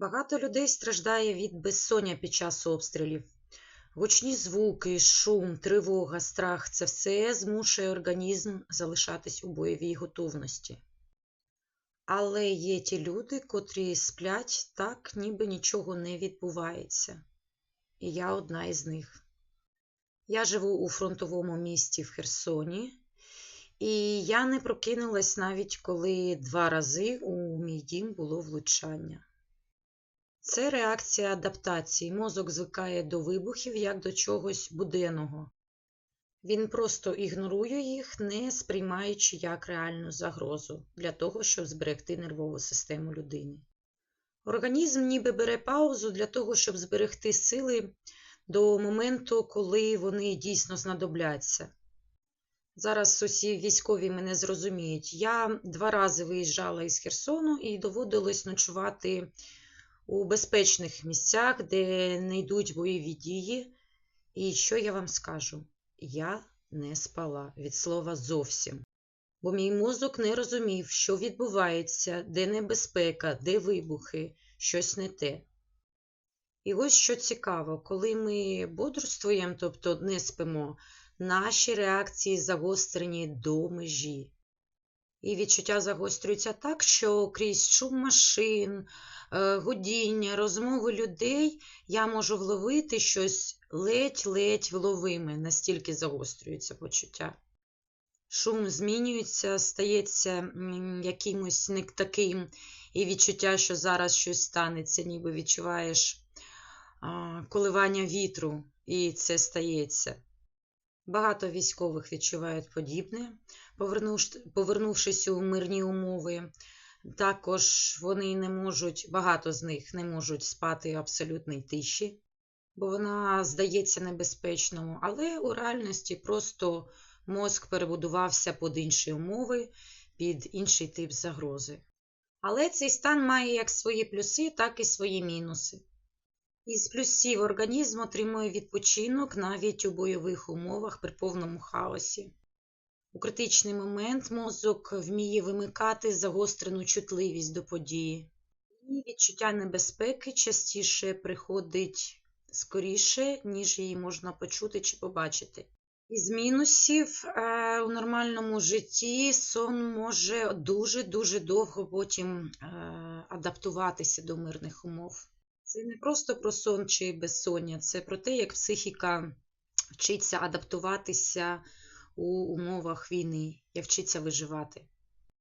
Багато людей страждає від безсоння під час обстрілів. Гучні звуки, шум, тривога, страх це все змушує організм залишатись у бойовій готовності. Але є ті люди, котрі сплять так, ніби нічого не відбувається. І я одна із них. Я живу у фронтовому місті в Херсоні, і я не прокинулась навіть коли два рази у мій дім було влучання. Це реакція адаптації. Мозок звикає до вибухів як до чогось буденного. Він просто ігнорує їх, не сприймаючи як реальну загрозу для того, щоб зберегти нервову систему людини. Організм ніби бере паузу для того, щоб зберегти сили до моменту, коли вони дійсно знадобляться. Зараз усі військові мене зрозуміють. Я два рази виїжджала із Херсону і доводилось ночувати у безпечних місцях, де не йдуть бойові дії. І що я вам скажу? Я не спала від слова зовсім. Бо мій мозок не розумів, що відбувається, де небезпека, де вибухи, щось не те. І ось що цікаво, коли ми бодрствуємо, тобто не спимо, наші реакції загострені до межі. І відчуття загострюється так, що крізь шум машин, е, гудіння, розмови людей я можу вловити щось ледь-ледь вловиме, настільки загострюється почуття. Шум змінюється, стається якимось не таким, і відчуття, що зараз щось станеться, ніби відчуваєш коливання вітру, і це стається. Багато військових відчувають подібне, повернувшись у мирні умови. Також вони не можуть, багато з них не можуть спати в абсолютній тиші, бо вона здається небезпечною, але у реальності просто мозк перебудувався під інші умови, під інший тип загрози. Але цей стан має як свої плюси, так і свої мінуси. Із плюсів організм отримує відпочинок навіть у бойових умовах при повному хаосі. У критичний момент мозок вміє вимикати загострену чутливість до події, і відчуття небезпеки частіше приходить скоріше, ніж її можна почути чи побачити. Із мінусів е, у нормальному житті сон може дуже-дуже довго потім е, адаптуватися до мирних умов. Це не просто про сон чи безсоння, це про те, як психіка вчиться адаптуватися у умовах війни, як вчиться виживати.